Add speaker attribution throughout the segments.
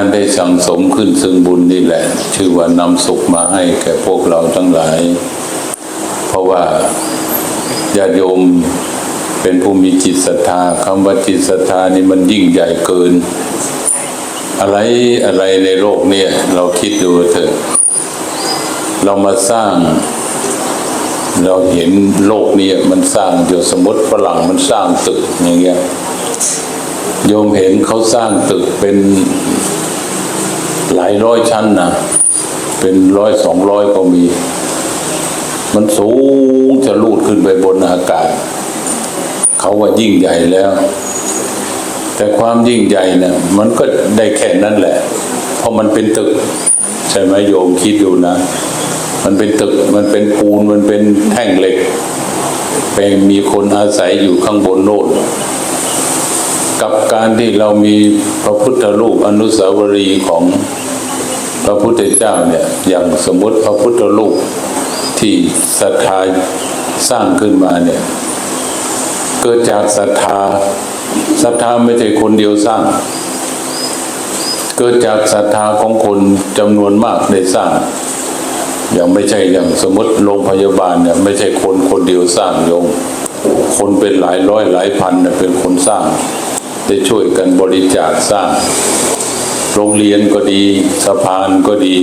Speaker 1: การได้สั่งสมขึ้นซึ่งบุญนี่แหละ ชื่อว่านำสุขมาให้แก่พวกเราทั้งหลาย เพราะว่าญาติโยมเป็นผู้มีจิตศรัทธาคำว่าจิตศรัทธานี่มันยิ่งใหญ่เกิน อะไรอะไรในโลกเนี่ย เราคิดดูเถอะ เรามาสร้าง เราเห็นโลกเนี่ยมันสร้างอยู่สมมติฝรั่งมันสร้างตึกอย่างเงี้ยโยมเห็นเขาสร้างตึกเป็น หลายร้อยชั้นนะเป็นร้อยสองร้อยก็มี มันสูงจะลูดขึ้นไปบนอากาศ เขาว่ายิ่งใหญ่แล้ว แต่ความยิ่งใหญ่เนี่ยมันก็ได้แค่นั้นแหละ เพราะมันเป็นตึก ใช่ไหมโยมคิดดูนะ มันเป็นตึกมันเป็นปูนมันเป็นแท่งเหล็กเป็นมีคนอาศัยอยู่ข้างบนโน่นกับการที่เรามีพระพุทธรูปอนุสาวรีย์ของ ระพุทธเจ้าเนี่ยอย่างสมมติพระพุทธรูปที่ศรัทธาสร้างขึ้นมาเนี่ยเกิดจากศรัทธาศรัทธาไม่ใช่คนเดียวสร้าง เกิดจากศรัทธาของคนจำนวนมากได้สร้างอย่างไม่ใช่อย่างสมมติโรงพยาบาลเนี่ยไม่ใช่คนคนเดียวสร้างโยมคนเป็นหลายร้อยหลายพันเนี่ยเป็นคนสร้างได้ช่วยกันบริจาคสร้าง โรงเรียนก็ดี สะพานก็ดี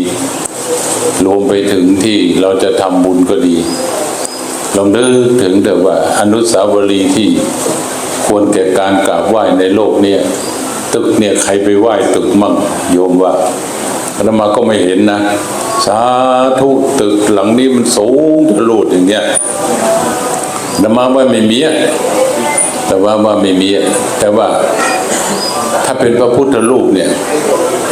Speaker 1: รวมไปถึงที่เราจะทำบุญก็ดีลองนึกถึงแต่ว่าอนุสาวรีย์ที่ควรแก่การกราบไหว้ในโลกเนี่ยตึกเนี่ยใครไปไหว้ตึกมั่งโยมว่าอาตมาก็ไม่เห็นนะ สาธุตึกหลังนี้มันสูงทะลุอย่างเงี้ยอาตมาว่าไม่มีอะแต่ว่าว่าไม่มีอะแต่ว่า ถ้าเป็นพระพุทธรูปเนี่ย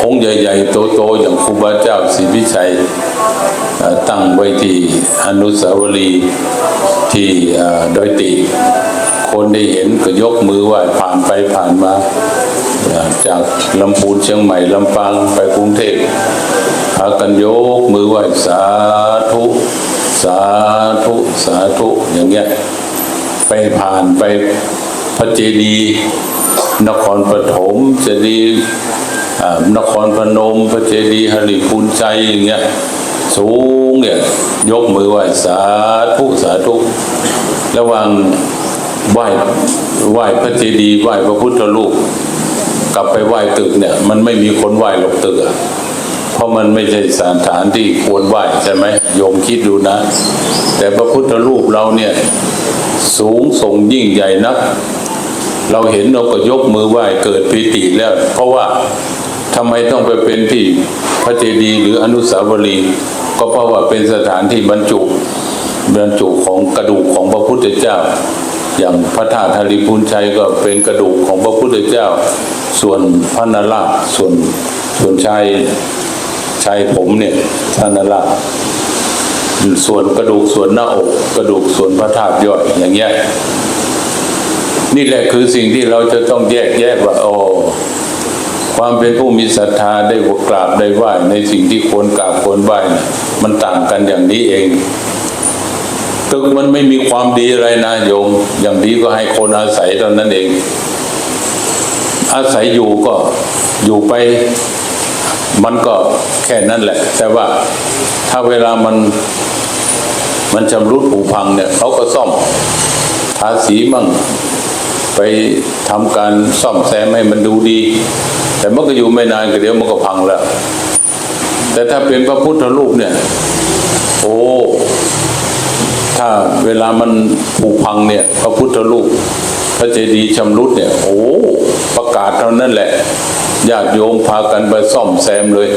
Speaker 1: องค์ใหญ่ ๆ โตๆอย่างครูบาเจ้าศรีวิชัยตั้งไว้ที่อนุสาวรีย์ที่ดอยติ คนได้เห็นก็ยกมือไหว้ผ่านไปผ่านมา จากลำพูนเชียงใหม่ลำปางไปกรุงเทพพากันยกมือไหว้สาธุ สาธุ สาธุ อย่างเงี้ยไปผ่านไปพระเจดีย์ นครปฐมเจดีย์อ่านครพนมพระเจดีย์หริพูนใจอย่างเงี้ยสูงเนี่ยยกมือไหว้สาธุสาธุระหว่างไหว้ไหว้พระเจดีย์ไหว้พระพุทธรูปกลับไปไหว้ตึกเนี่ยมันไม่มีคนไหว้หรอกตึกอะเพราะมันไม่ใช่สถานที่ควรไหว้ใช่ไหมโยมคิดดูนะ แต่พระพุทธรูปเราเนี่ย สูงส่งยิ่งใหญ่นัก เราเห็นเราก็ยกมือไหว้เกิดปีติแล้ว เพราะว่าทำไมต้องไปเป็นที่พระเจดีย์หรืออนุสาวรีย์ก็เพราะว่าเป็นสถานที่บรรจุบรรจุของกระดูกของพระพุทธเจ้า อย่างพระธาตุธาริพุนชัยก็เป็นกระดูกของพระพุทธเจ้า ส่วนพระนราชส่วนส่วนชายชายผมเนี่ยพระนราชส่วนกระดูกส่วนหน้าอก กระดูกส่วนพระธาตุย่อยอย่างเงี้ย นี่แหละคือสิ่งที่เราจะต้องแยกแยะว่าโอ้ความเป็นผู้มีศรัทธาได้กราบได้ไหว้ในสิ่งที่ควรกราบควรไหว้นะมันต่างกันอย่างนี้เองตึกมันไม่มีความดีอะไรนะโยม อย่างดีก็ให้คนอาศัยเท่านั้นเอง อาศัยอยู่ก็อยู่ไป มันก็แค่นั้นแหละ แต่ว่าถ้าเวลามันมันชำรุดผุพังเนี่ยเขาก็ซ่อมทาสีมั่ง ไปทำการซ่อมแซมให้มันดูดี แต่มันก็อยู่ไม่นานก็เดี๋ยวมันก็พังแล้ว แต่ถ้าเป็นพระพุทธรูปเนี่ย โอ้ถ้าเวลามันผุพังเนี่ย พระพุทธรูปพระเจดีย์ชำรุดเนี่ย โอ้ประกาศเท่านั้นแหละญาติโยมพากันไปซ่อมแซมเลย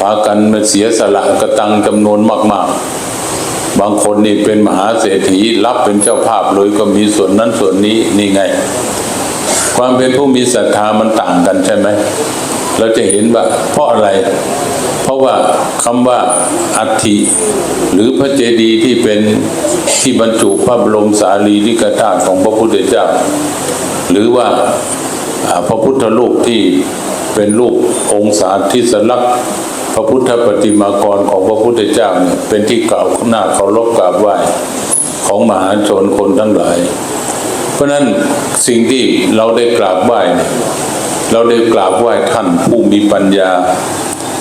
Speaker 1: พากันมาเสียสละกระตังจำนวนมาก ๆ บางคนนี่เป็นมหาเศรษฐีรับเป็นเจ้าภาพเลยก็มีส่วนนั้นส่วนนี้นี่ไง ความเป็นผู้มีศรัทธามันต่างกันใช่ไหมเราจะเห็นว่า เพราะอะไร เพราะว่าคำว่าอัฐิหรือพระเจดีย์ที่เป็นที่บรรจุพระบรมสารีริกธาตุของพระพุทธเจ้า หรือว่าพระพุทธรูปที่เป็นรูปองค์สาธิสลักษณ์ พระพุทธปฏิมากรของพระพุทธเจ้าเนี่ยเป็นที่กล่าวหน้าเคารพกราบไหว้ของมหาชนคนทั้งหลาย เพราะนั้นสิ่งที่เราได้กราบไหว้เราได้กราบไหว้ท่านผู้มีปัญญา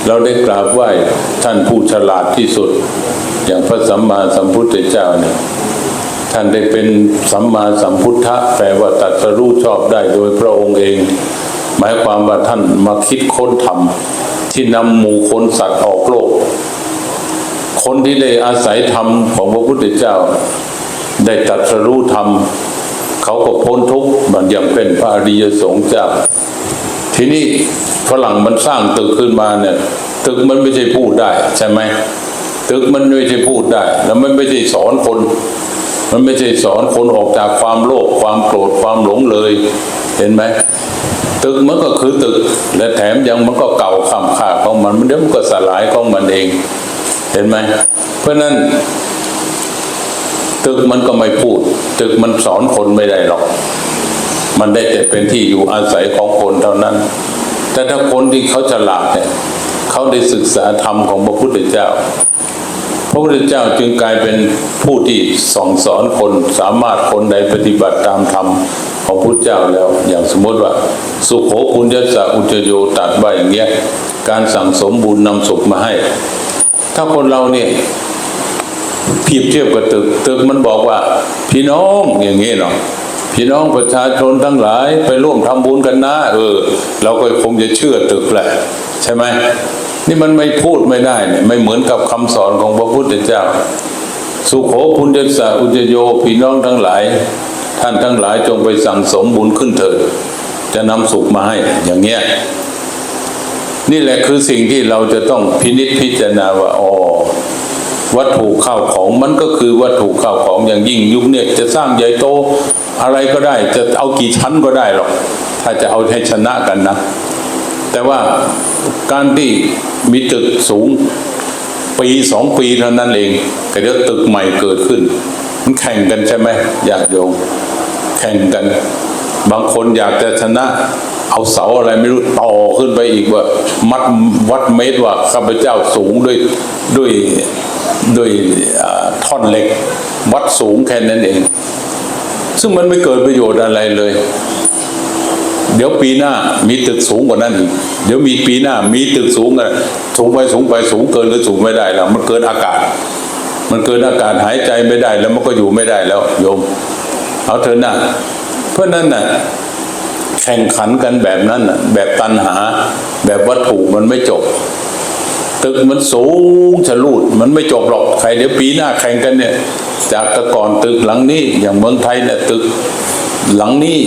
Speaker 1: เราได้กราบไหว้ท่านผู้ฉลาดที่สุด อย่างพระสัมมาสัมพุทธเจ้าเนี่ยท่านได้เป็นสัมมาสัมพุทธะแปลว่าตรัสรู้ชอบได้โดยพระองค์เอง หมายความว่าท่านมาคิดค้นธรรม ที่นำหมู่คนสัตว์ออกโลก คนที่ได้อาศัยธรรมของพระพุทธเจ้า ได้ตรัสรู้ธรรม เขาก็พ้นทุกข์มันยังเป็นพระอริยสงฆ์เจ้า ทีนี้ฝรั่งมันสร้างตึกขึ้นมาเนี่ย ตึกมันไม่ใช่พูดได้ใช่ไหมตึกมันไม่ใช่พูดได้ แล้วมันไม่ใช่สอนคน มันไม่ใช่สอนคนออกจากความโลภความโกรธความหลงเลย เห็นไหม ตึกมันก็คือตึก และแถมยังมันก็เก่าคำค่าของมันมันเดี๋ยวมันก็สลายของมันเอง เห็นไหมเพราะฉะนั้น ตึกมันก็ไม่พูด ตึกมันสอนคนไม่ได้หรอก มันได้แต่เป็นที่อยู่อาศัยของคนเท่านั้น แต่ถ้าคนที่เขาฉลาดเนี่ยเขาได้ศึกษาธรรมของพระพุทธเจ้า พระพุทธเจ้าจึงกลายเป็นผู้ที่สอนสอนคนสามารถคนใดปฏิบัติตามธรรม ของพุทธเจ้าแล้ว อย่างสมมติว่า สุโขปุญญสะอุจโยตัดไว่าอย่างเงี้ยการสั่งสมบุญนำสุขมาให้ ถ้าคนเราเนี่ยเพียบเทียบกับตึกตึกมันบอกว่า พี่น้องอย่างเงี้เนาะพี่น้องประชาชนทั้งหลายไปร่วมทำบุญกันนะเออ เราก็คงจะเชื่อตึกแหละใช่ไหมนี่มันไม่พูดไม่ได้เนี่ยไม่เหมือนกับคำสอนของพระพุทธเจ้า สุโขพุญญสะอุจโยพี่น้องทั้งหลาย ท่านทั้งหลายจงไปสั่งสมบุญขึ้นเถิด จะนำสุขมาให้ อย่างเงี้ย นี่แหละคือสิ่งที่เราจะต้องพินิจพิจารณาว่าอ๋อวัตถุข้าวของมันก็คือวัตถุข้าวของอย่างยิ่งยุคเนี่ยจะสร้างใหญ่โตอะไรก็ได้ จะเอากี่ชั้นก็ได้หรอก ถ้าจะเอาให้ชนะกันนะ แต่ว่าการที่มีตึกสูงปีสองปีเท่านั้นเองก็เดี๋ยวตึกใหม่เกิดขึ้น มันแข่งกันใช่ไหมอยากโยมแข่งกัน บางคนอยากจะชนะ เอาเสาอะไรไม่รู้ต่อขึ้นไปอีกว่า มัดวัดเมตรว่าข้าพเจ้าสูงด้วยด้วยด้วยท่อนเหล็ก วัดสูงแค่นั้นเอง ซึ่งมันไม่เกิดประโยชน์อะไรเลย เดี๋ยวปีหน้ามีตึกสูงกว่านั้นอีกเดี๋ยวมีปีหน้ามีตึกสูงกันสูงไปสูงไปสูงเกินหรือสูงไม่ได้แล้วมันเกินอากาศ มันเกินอากาศหายใจไม่ได้แล้วมันก็อยู่ไม่ได้แล้วโยม เอาเถอะนะเพราะนั้นน่ะแข่งขันกันแบบนั้นนะแบบตันหา แบบวัตถุมันไม่จบ ตึกมันสูงฉลูด มันไม่จบหรอกใครเดี๋ยวปีหน้าแข่งกันเนี่ย จากแต่ก่อนตึกหลังนี้อย่างเมืองไทยเนี่ยตึกหลังนี้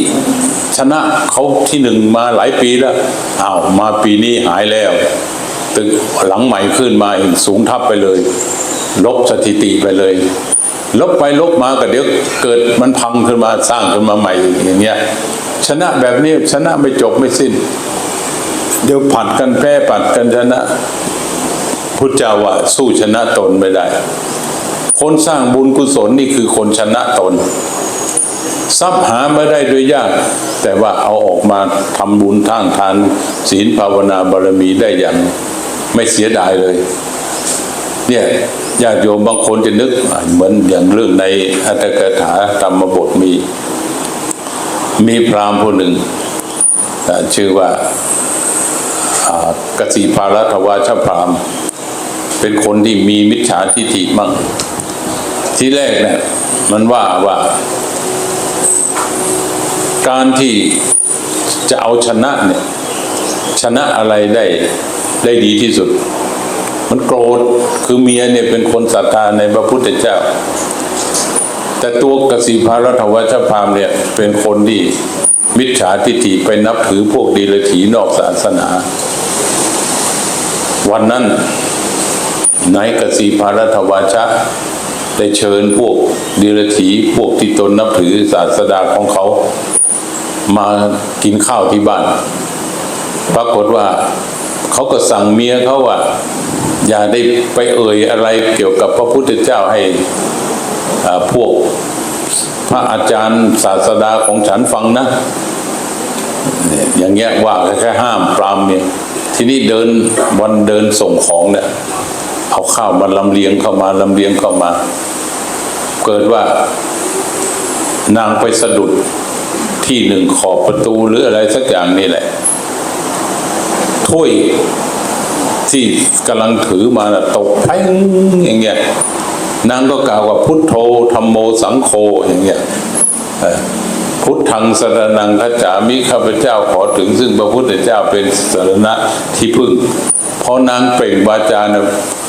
Speaker 1: ชนะเขาที่หนึ่งมาหลายปีแล้วอ้าวมาปีนี้หายแล้ว ตึกหลังใหม่ขึ้นมาอีกสูงทับไปเลย ลบสถิติไปเลย ลบไปลบมาก็เดี๋ยวเกิดมันพังขึ้นมาสร้างขึ้นมาใหม่อย่างเงี้ยชนะแบบนี้ชนะไม่จบไม่สิ้น เดี๋ยวผัดกันแพ้ผัดกันชนะ พุทธเจ้าว่าสู้ชนะตนไม่ได้ คนสร้างบุญกุศลนี่คือคนชนะตนทรัพย์หาไม่ได้โดยยาก แต่ว่าเอาออกมาทำบุญทางทานศีลภาวนาบารมีได้อย่างไม่เสียดายเลย เนี่ย ญาติโยมบางคนจะนึก เหมือนอย่างเรื่องในอัตถกถาธรรมบทมี มีพราหมณ์ผู้หนึ่ง ชื่อว่าอ่ากสิภารัตวาชพราหมณ์เป็นคนที่มีมิจฉาทิฏฐิมั่งที่แรกเนี่ยมันว่าว่า การที่จะเอาชนะเนี่ย ชนะอะไรได้ได้ดีที่สุด มันโกรธคือเมียเนี่ยเป็นคนศรัทธาในพระพุทธเจ้า แต่ตัวกสิภารัตวัชพามเนี่ยเป็นคนที่มิจฉาทิฏฐิไปนับถือพวกดีลถีนอกศาสนา วันนั้นนายกสิภารัตวาชะได้เชิญพวกดีลถีพวกที่ตนนับถือศาสดาของเขา มากินข้าวที่บ้าน ปรากฏว่าเขาก็สั่งเมียเขาว่า อย่าได้ไปเอ่ยอะไรเกี่ยวกับพระพุทธเจ้าให้พวกพระอาจารย์ศาสดาของฉันฟังนะอย่างเงี้ยว่าแค่ห้ามปรามเนี่ยทีนี้เดินวันเดินส่งของเนี่ยเอาข้าวมาลำเลียงเข้ามาลำเลียงเข้ามา เกิดว่านางไปสะดุดที่หนึ่งขอบประตูหรืออะไรสักอย่างนี่แหละถ้วย ที่กำลังถือมาน่ะตกแพงอย่างเงี้ยนางก็กล่าวว่าพุทโธธรรมโมสังโฆอย่างเงี้ยพุทธังสรนังขจามิข้าพเจ้าขอถึงซึ่งพระพุทธเจ้าเป็นสรณะที่พึ่งพอนางเปล่งวาจานะ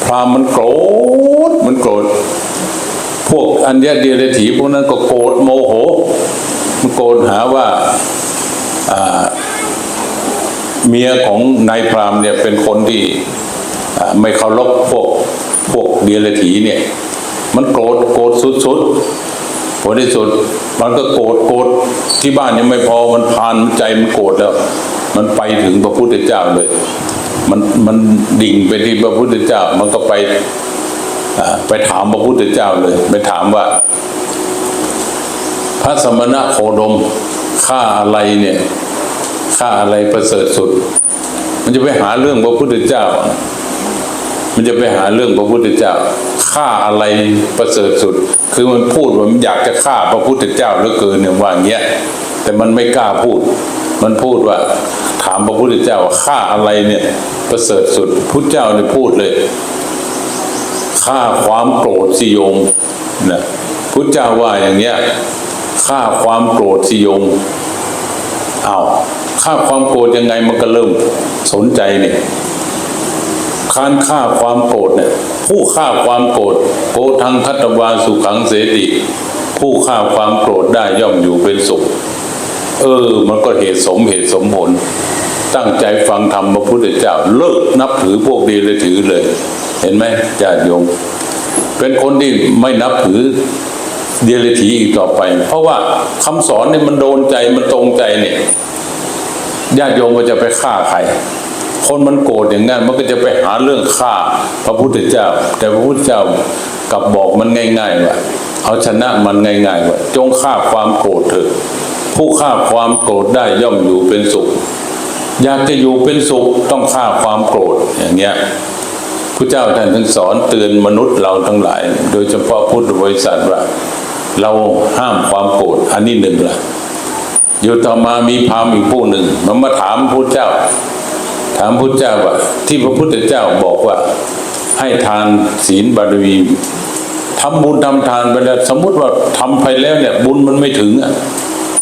Speaker 1: พราหมณ์มันโกรธมันโกรธ พวกอัญญาเดียรถีพวกนั้นก็โกรธโมโห มันโกรธหาว่าอ่า เมียของนายพรามเนี่ยเป็นคนที่ไม่เคารพพวกพวกเดียรถีเนี่ย มันโกรธโกรธสุดๆผลที่สุด มันก็โกรธโกรธที่บ้านยังไม่พอมันพานใจมันโกรธแล้ว มันไปถึงพระพุทธเจ้าเลย มันมันดิ่งไปที่พระพุทธเจ้า มันก็ไปไปถามพระพุทธเจ้าเลย ไปถามว่า พระสมณะโคดมฆ่าอะไรเนี่ย ฆ่าอะไรประเสริฐสุด มันจะไปหาเรื่องพระพุทธเจ้า มันจะไปหาเรื่องพระพุทธเจ้าฆ่าอะไรประเสริฐสุด คือมันพูดว่ามันอยากจะฆ่าพระพุทธเจ้าเหลือเกินเนี่ยว่าอย่างเงี้ยแต่มันไม่กล้าพูด มันพูดว่า ถามพระพุทธเจ้าว่าฆ่าอะไรเนี่ย ประเสริฐสุดพุทธเจ้าเนี่ยพูดเลยฆ่าความโกรธสิยมนะพุทธเจ้าว่าอย่างเนี้ยฆ่าความโกรธสิยมเอา ฆ่าความโกรธยังไงมันก็เริ่มสนใจเนี่ยค้านฆ่าความโกรธเนี่ย ผู้ฆ่าความโกรธโกทังคัตวาสุขังเสติ ผู้ฆ่าความโกรธได้ย่อมอยู่เป็นสุข เออ มันก็เหตุสมเหตุสมผล ตั้งใจฟังธรรมพระพุทธเจ้า เลิกนับถือพวกดีเลยถือเลย เห็นไหมญาติโยมเป็นคนที่ไม่นับถือเดรัจฉีอีกต่อไป เพราะว่าคำสอนเนี่ยมันโดนใจมันตรงใจเนี่ย ญาติโยมก็จะไปฆ่าใครคนมันโกรธอย่างนั้นมันก็จะไปหาเรื่องฆ่าพระพุทธเจ้า แต่พระพุทธเจ้ากลับบอกมันง่ายๆว่าเอาชนะมันง่ายๆว่าจงฆ่าความโกรธเถอะผู้ฆ่าความโกรธได้ย่อมอยู่เป็นสุข อยากจะอยู่เป็นสุขต้องฆ่าความโกรธอย่างเงี้ยพระเจ้าท่านถึงสอนเตือนมนุษย์เราทั้งหลาย โดยเฉพาะพุทธบริษัทว่าเราห้ามความโกรธอันนี้หนึ่งละ อยู่ต่อมามีพราหมณ์อีกผู้หนึ่งมันมาถามพระเจ้า ถามพระเจ้าว่า ที่พระพุทธเจ้าบอกว่า ให้ทานศีลบารมีทำบุญทำทานไปแล้วสมมุติว่าทำไปแล้วเนี่ย บุญมันไม่ถึงอะ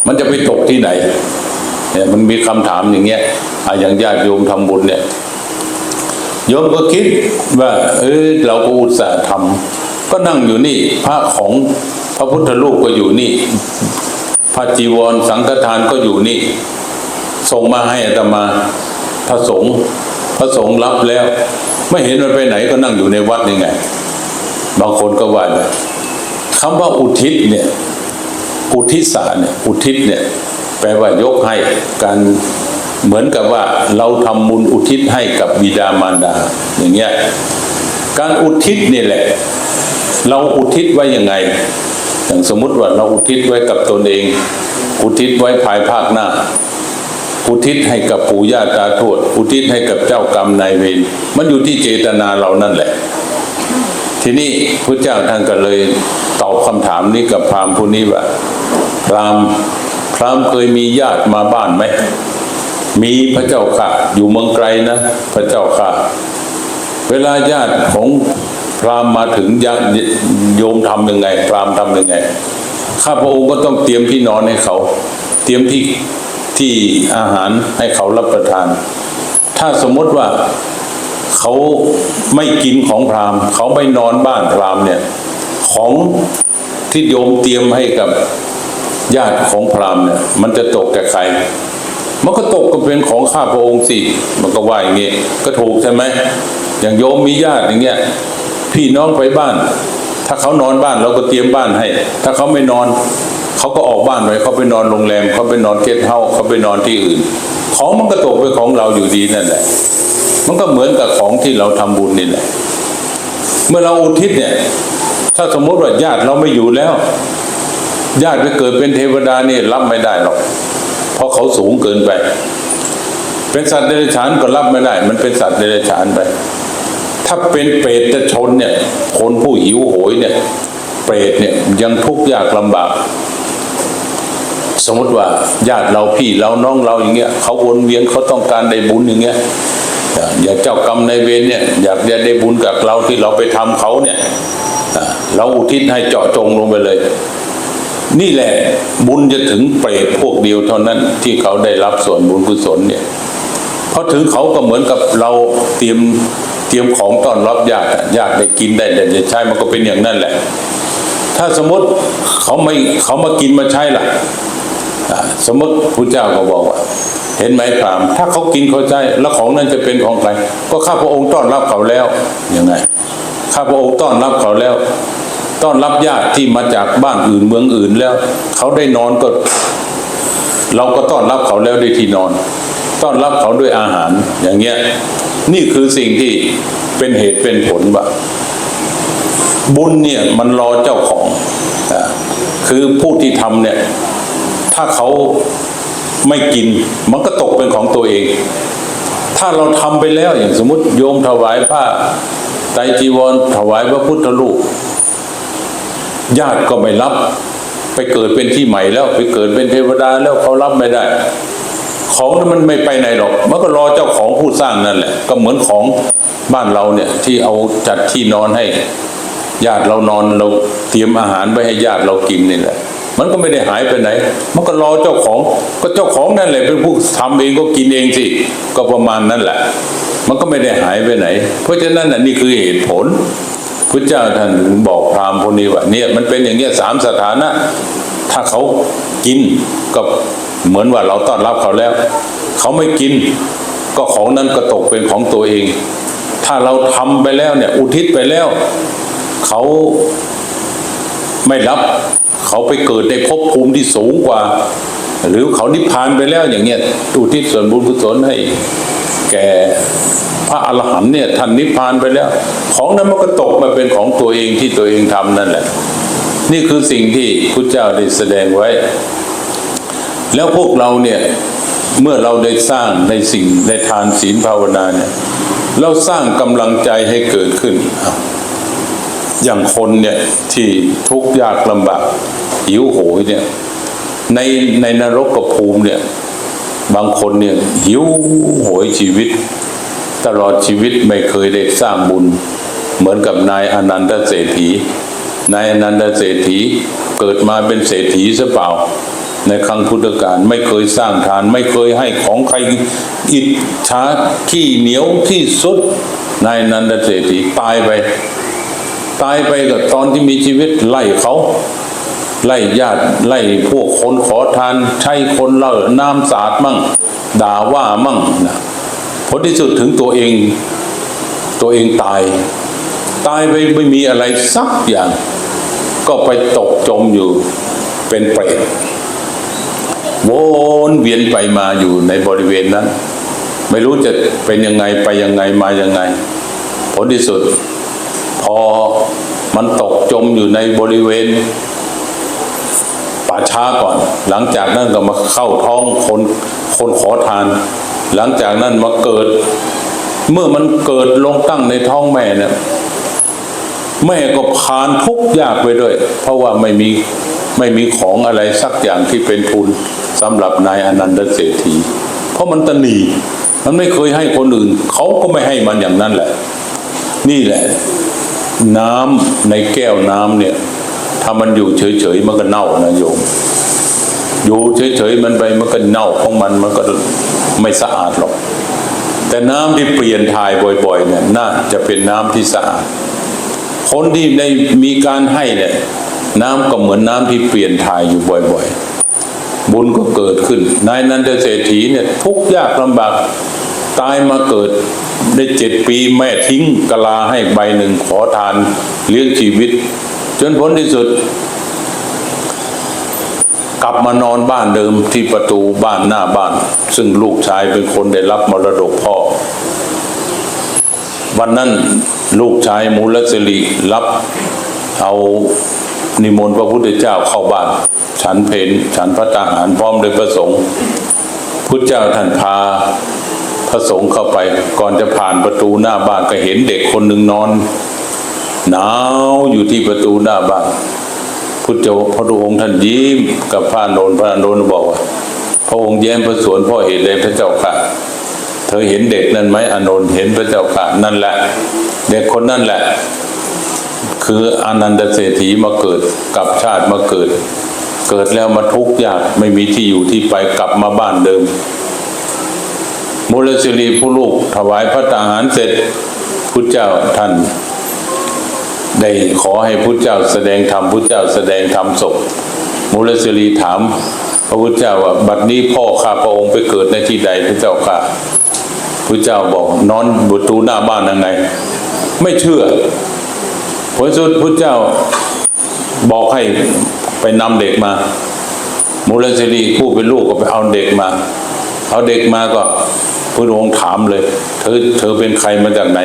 Speaker 1: มันจะไปตกที่ไหนเนี่ยมันมีคำถามอย่างเงี้ยออย่างญาติโยมทำบุญเนี่ยโยมก็คิดว่า เออเราก็อุตส่าห์ทำก็นั่งอยู่นี่พระของพระพุทธรูปก็อยู่นี่ พระจีวรสังฆทานก็อยู่นี่ ส่งมาให้อาตมาพระสงฆ์พระสงฆ์รับแล้ว ไม่เห็นมันไปไหนก็นั่งอยู่ในวัดยังไง บางคนก็ว่าคำว่าอุทิศเนี่ยอุทิศาเนี่ยอุทิศเนี่ยแปลว่ายกให้การเหมือนกับว่าเราทำบุญอุทิศให้กับบิดามารดา อย่างเงี้ยการอุทิศนี่แหละ เราอุทิศไว้ยังไง อย่างสมมุติว่าเราอุทิศไว้กับตนเอง อุทิศไว้ภายภาคหน้า อุทิศให้กับปู่ย่าตาทวด อุทิศให้กับเจ้ากรรมนายเวร มันอยู่ที่เจตนาเรานั่นแหละ ทีนี้พระเจ้าท่านก็เลยตอบคำถามนี้กับพราหมณ์ผู้นี้ว่าพราหมณ์พราหมณ์เคยมีญาติมาบ้านไหม มีพระเจ้าค่ะ อยู่เมืองไกลนะ พระเจ้าค่ะ เวลาญาติของ พราหมณ์มาถึงญาโยมทำยังไง พราหมณ์ทำยังไง ข้าพระองค์ก็ต้องเตรียมที่นอนให้เขา เตรียมที่ที่อาหารให้เขารับประทาน ถ้าสมมติว่าเขาไม่กินของพราหมณ์ เขาไปนอนบ้านพราหมณ์เนี่ย ของที่โยมเตรียมให้กับญาติของพราหมณ์เนี่ย มันจะตกแก่ใครมันก็ตกก็เป็นของข้าพระองค์สิ มันก็ว่าอย่างงี้ก็ถูกใช่ไหมอย่างโยมมีญาติอย่างเงี้ย พี่น้องไปบ้าน ถ้าเขานอนบ้านเราก็เตรียมบ้านให้ ถ้าเขาไม่นอนเขาก็ออกบ้านไปเขาไปนอนโรงแรมเขาไปนอนเกสต์เฮาส์เขาไปนอนที่อื่น ของมันก็ตกเป็นของเราอยู่ดีนั่นแหละ มันก็เหมือนกับของที่เราทำบุญนี่แหละเมื่อเราอุทิศเนี่ย ถ้าสมมติว่าญาติเราไม่อยู่แล้ว ญาติไปเกิดเป็นเทวดานี่รับไม่ได้หรอก เพราะเขาสูงเกินไป เป็นสัตว์เดรัจฉานก็รับไม่ได้ มันเป็นสัตว์เดรัจฉานไป ถ้าเป็นเปรตชนเนี่ย คนผู้หิวโหยเนี่ย เปรตเนี่ยยังทุกข์ยากลำบาก สมมติว่าญาติเราพี่เราน้องเราอย่างเงี้ยเขาวนเวียนเขาต้องการได้บุญอย่างเงี้ยอ่าอย่าเจ้ากรรมในเวรเนี่ย อยากจะได้บุญกับเราที่เราไปทำเขาเนี่ยเราอุทิศให้เจาะจงลงไปเลย นี่แหละบุญจะถึงเปรตพวกเดียวเท่านั้นที่เขาได้รับส่วนบุญกุศลเนี่ยเพราะถึงเขาก็เหมือนกับเราเตรียม เตรียมของต้อนรับญาติญาติได้กินได้ได้ใช้มันก็เป็นอย่างนั้นแหละ ถ้าสมมติเขาไม่เขามากินมาใช้ล่ะสมมติพระเจ้าก็บอกว่า เห็นไหมพรามถ้าเขากินเขาใช้แล้วของนั้นจะเป็นของใครก็ข้าพระองค์ต้อนรับเขาแล้วยังไงข้าพระองค์ต้อนรับเขาแล้ว ต้อนรับญาติที่มาจากบ้านอื่นเมืองอื่นแล้ว เขาได้นอนก็ เราก็ต้อนรับเขาแล้วด้วยที่นอน ต้อนรับเขาด้วยอาหารอย่างเงี้ย นี่คือสิ่งที่เป็นเหตุเป็นผลว่าบุญเนี่ยมันรอเจ้าของคือผู้ที่ทำเนี่ย ถ้าเขาไม่กิน มันก็ตกเป็นของตัวเอง ถ้าเราทำไปแล้วอย่างสมมติโยมถวายผ้าไตรจีวรถวายพระพุทธรูปญาติก็ไม่รับ ไปเกิดเป็นที่ใหม่แล้ว ไปเกิดเป็นเทวดาแล้วเขารับไม่ได้ ของมันไม่ไปไหนหรอก มันก็รอเจ้าของผู้สร้างนั่นแหละ ก็เหมือนของบ้านเราเนี่ย ที่เอาจัดที่นอนให้ญาติเรานอนเราเตรียมอาหารไว้ให้ญาติเรากินนี่แหละ มันก็ไม่ได้หายไปไหน มันก็รอเจ้าของ ก็เจ้าของนั่นแหละเป็นผู้ทำเองก็กินเองสิ ก็ประมาณนั้นแหละ มันก็ไม่ได้หายไปไหน เพราะฉะนั้นนี่คือเหตุผลพระเจ้าท่านบอกพราหมณ์พวกนี้ว่าเนี่ยมันเป็นอย่างเงี้ยสามสถานะ ถ้าเขากินก็ เหมือนว่าเราต้อนรับเขาแล้ว เขาไม่กิน ก็ของนั้นก็ตกเป็นของตัวเอง ถ้าเราทำไปแล้วเนี่ย อุทิศไปแล้ว เขาไม่รับ เขาไปเกิดในภพภูมิที่สูงกว่า หรือเขานิพพานไปแล้วอย่างเงี้ยอุทิศส่วนบุญกุศลให้แก่พระอรหันต์เนี่ยท่านนิพพานไปแล้ว ของนั้นมันก็ตกมาเป็นของตัวเองที่ตัวเองทำนั่นแหละ นี่คือสิ่งที่พุทธเจ้าได้แสดงไว้ แล้วพวกเราเนี่ยเมื่อเราได้สร้างในสิ่งในทานศีลภาวนาเนี่ยเราสร้างกำลังใจให้เกิดขึ้น อย่างคนเนี่ยที่ทุกข์ยากลำบากหิวโหยเนี่ยในในนรกกับภูมิเนี่ยบางคนเนี่ยหิวโหยชีวิต ตลอดชีวิตไม่เคยได้สร้างบุญ เหมือนกับนายอนันตเศรษฐีนายอนันตเศรษฐีเกิดมาเป็นเศรษฐีซะเปล่า ในครั้งพุทธกาลไม่เคยสร้างทาน ไม่เคยให้ของใครอิจฉาขี้เหนียวที่สุดนายนันตเศรษฐีตายไป ตายไปกับตอนที่มีชีวิตไล่เขาไล่ญาติไล่พวกคนขอทาน ใช้คนเล่าน้ำสาดมั่ง ด่าว่ามั่งนะผลที่สุดถึงตัวเอง ตัวเองตาย ตายไปไม่มีอะไรสักอย่าง ก็ไปตกจมอยู่เป็นเปรต วนเวียนไปมาอยู่ในบริเวณนั้น ไม่รู้จะเป็นยังไงไปยังไงมายังไง ผลที่สุด พอมันตกจมอยู่ในบริเวณป่าช้าก่อน หลังจากนั้นก็มาเข้าท้องคนคนขอทาน หลังจากนั้นมาเกิด เมื่อมันเกิดลงตั้งในท้องแม่เนี่ยแม่ก็ผ่านทุกยากไปด้วย เพราะว่าไม่มีไม่มีของอะไรสักอย่างที่เป็นทุน สำหรับนายอนันตเศรษฐี เพราะมันตนีมันไม่เคยให้คนอื่น เขาก็ไม่ให้มันอย่างนั้นแหละ นี่แหละ น้ำในแก้วน้ำเนี่ยถ้ามันอยู่เฉยๆมันก็เน่านะโยม อยู่เฉยๆมันไปมันก็เน่าของมันมันก็ไม่สะอาดหรอก แต่น้ำที่เปลี่ยนถ่ายบ่อย ๆ เนี่ยน่าจะเป็นน้ำที่สะอาด คนที่ได้มีการให้เนี่ย น้ำก็เหมือนน้ำที่เปลี่ยนถ่ายอยู่บ่อย ๆ บุญก็เกิดขึ้น นายนันทเศรษฐีเนี่ยทุกยากลำบากตายมาเกิดได้เจ็ดปีแม่ทิ้งกะลาให้ใบหนึ่งขอทานเลี้ยงชีวิต จนผลที่สุด กลับมานอนบ้านเดิมที่ประตูบ้านหน้าบ้าน ซึ่งลูกชายเป็นคนได้รับมรดกพ่อ วันนั้นลูกชายมูลสิริรับเอานิมนต์พระพุทธเจ้าเข้าบ้าน ฉันเพนฉันพระตาหารพร้อมโดยพระสงฆ์พุทธเจ้าท่านพาพระสงฆ์เข้าไปก่อนจะผ่านประตูหน้าบ้านก็เห็นเด็กคนหนึ่งนอนหนาวอยู่ที่ประตูหน้าบ้านพุทธเจ้าพระองค์ท่านยิ้มกับพระโนนพระโนนบอกว่าพระองค์แย้มพระสวนพ่อเหตุเลยพระเจ้าค่ะทธอเห็นเด็กนั้นไหมอนนท์เห็นพระเจ้าค่ะนั่นแหละ เด็กคนนั่นแหละ คืออนันตเศรษฐีมาเกิดกับชาติมาเกิด เกิดแล้วมาทุกข์ยากไม่มีที่อยู่ที่ไปกลับมาบ้านเดิมมูลสิรีผู้ลูกถวายพระตาหารเสร็จพุทธเจ้าท่าน ได้ขอให้พุทธเจ้าแสดงธรรมพุทธเจ้าแสดงธรรมศพมูลสิรีถาม พระพุทธเจ้าว่าบัดนี้พ่อข้าพระองค์ไปเกิดในที่ใดพระเจ้าค่ะพระเจ้าบอกนอนบุตูหน้าบ้านยังไง ไม่เชื่อผลสุดพระเจ้าบอกให้ ไปนำเด็กมา มูลสิรีผู้เป็นลูกก็ไปเอาเด็กมา เอาเด็กมาก็พระองค์ถามเลย เธอเธอเป็นใครมาจากไหน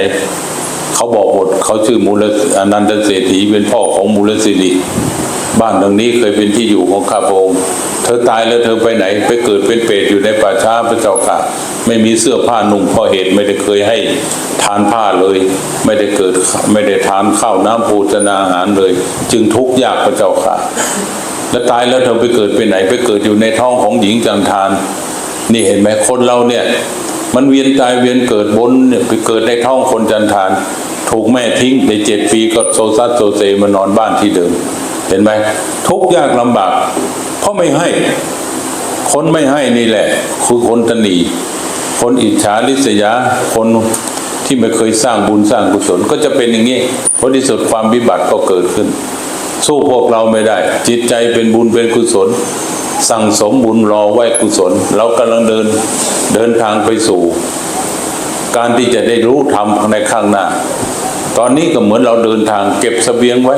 Speaker 1: เขาบอกหมดเขาชื่อมูลอนันตเศรษฐีเป็นพ่อของมูลสิริบ้านหลังนี้เคยเป็นที่อยู่ของข้าพระองค์ เธอตายแล้วเธอไปไหน ไปเกิดเป็นเปรตอยู่ในป่าช้าพระเจ้าค่ะ ไม่มีเสื้อผ้านุ่งเพราะเหตุไม่ได้เคยให้ทานผ้าเลย ไม่ได้เกิดไม่ได้ทานข้าวน้ำปูชนาอาหารเลย จึงทุกข์ยากพระเจ้าค่ะ แล้วตายแล้วเธอไปเกิดไปไหนไปเกิดอยู่ในท้องของหญิงจันทาน นี่เห็นไหมคนเราเนี่ย มันเวียนตายเวียนเกิดบนเนี่ยไปเกิดในท้องคนจันทาน ถูกแม่ทิ้งในเจ็ดปีก็โซซัสโซเซมานอนบ้านที่เดิม เห็นไหมทุกข์ยากลำบาก เพราะไม่ให้คนไม่ให้นี่แหละ คือคนตนี คนอิจฉาริษยา คนที่ไม่เคยสร้างบุญสร้างกุศลก็จะเป็นอย่างนี้ผลที่สุดความวิบัติก็เกิดขึ้น สู้พวกเราไม่ได้ จิตใจเป็นบุญเป็นกุศล สั่งสมบุญรอไว้กุศล เรากำลังเดินเดินทางไปสู่ การที่จะได้รู้ธรรมในข้างหน้า ตอนนี้ก็เหมือนเราเดินทางเก็บสเสบียงไว้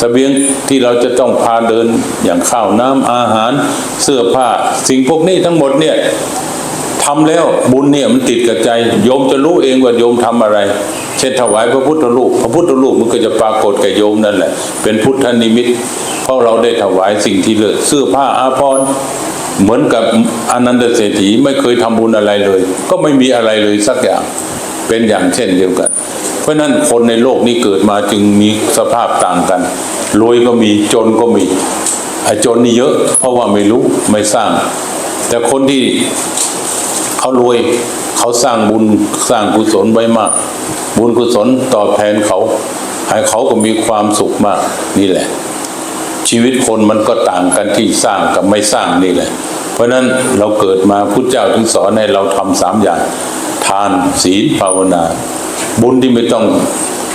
Speaker 1: สเสบียงที่เราจะต้องพาเดินอย่างข้าวน้ำอาหาร เสื้อผ้า สิ่งพวกนี้ทั้งหมดเนี่ย ทำแล้วบุญเนี่ยมันติดกับใจโยมจะรู้เองว่าโยมทำอะไร เช่นถวายพระพุทธรูป พระพุทธรูปมันก็จะปรากฏกับโยมนั่นแหละ เป็นพุทธนิมิต เพราะเราได้ถวายสิ่งที่เลิศเสื้อผ้าอาภรณ์เหมือนกับอนันตเศรษฐีไม่เคยทำบุญอะไรเลย ก็ไม่มีอะไรเลยสักอย่างเป็นอย่างเช่นเดียวกัน เพราะฉะนั้นคนในโลกนี้เกิดมาจึงมีสภาพต่างกันรวยก็มีจนก็มีไอ้จนนี่เยอะ เพราะว่าไม่รู้ไม่สร้าง แต่คนที่ เขารวย เขาสร้างบุญสร้างกุศลไว้มาก บุญกุศลตอบแทนเขา ให้เขาก็มีความสุขมากนี่แหละ ชีวิตคนมันก็ต่างกันที่สร้างกับไม่สร้างนี่แหละ เพราะนั้นเราเกิดมาพุทธเจ้าถึงสอนให้เราทำสามอย่าง ทานศีลภาวนา บุญที่ไม่ต้อง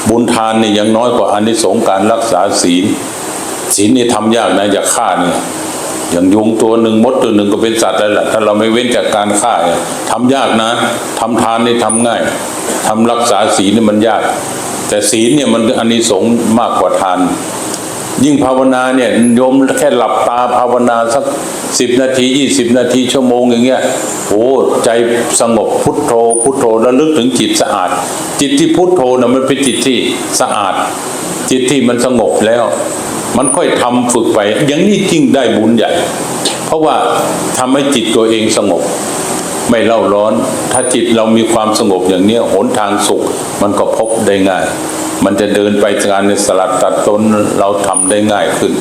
Speaker 1: บุญทานนี่ยังน้อยกว่าอานิสงส์การรักษาศีลศีลนี่ทำยากนะอย่าฆ่าเนี่ย อย่างยุงตัวหนึ่งมดตัวหนึ่งก็เป็นสัตว์แล้วแหละถ้าเราไม่เว้นจากการฆ่าเนี่ยทำยากนะทำทานนี่ทำง่ายทำรักษาศีลนี่มันยาก แต่ศีลเนี่ยมันอานิสงส์มากกว่าทาน ยิ่งภาวนาเนี่ยโยมแค่หลับตาภาวนาสักสิบนาทียี่สิบนาทีชั่วโมงอย่างเงี้ยโอ้ใจสงบพุทโธ พุทโธระลึกถึงจิตสะอาด จิตที่พุทโธนะมันเป็นจิตที่สะอาด จิตที่มันสงบแล้ว มันค่อยทำฝึกไป อย่างนี้จริงได้บุญใหญ่ เพราะว่าทำให้จิตตัวเองสงบ ไม่เล่าร้อน ถ้าจิตเรามีความสงบอย่างเนี้ยหนทางสุข มันก็พบได้ง่าย มันจะเดินไปงานในสลัดตัดต้นเราทำได้ง่ายขึ้น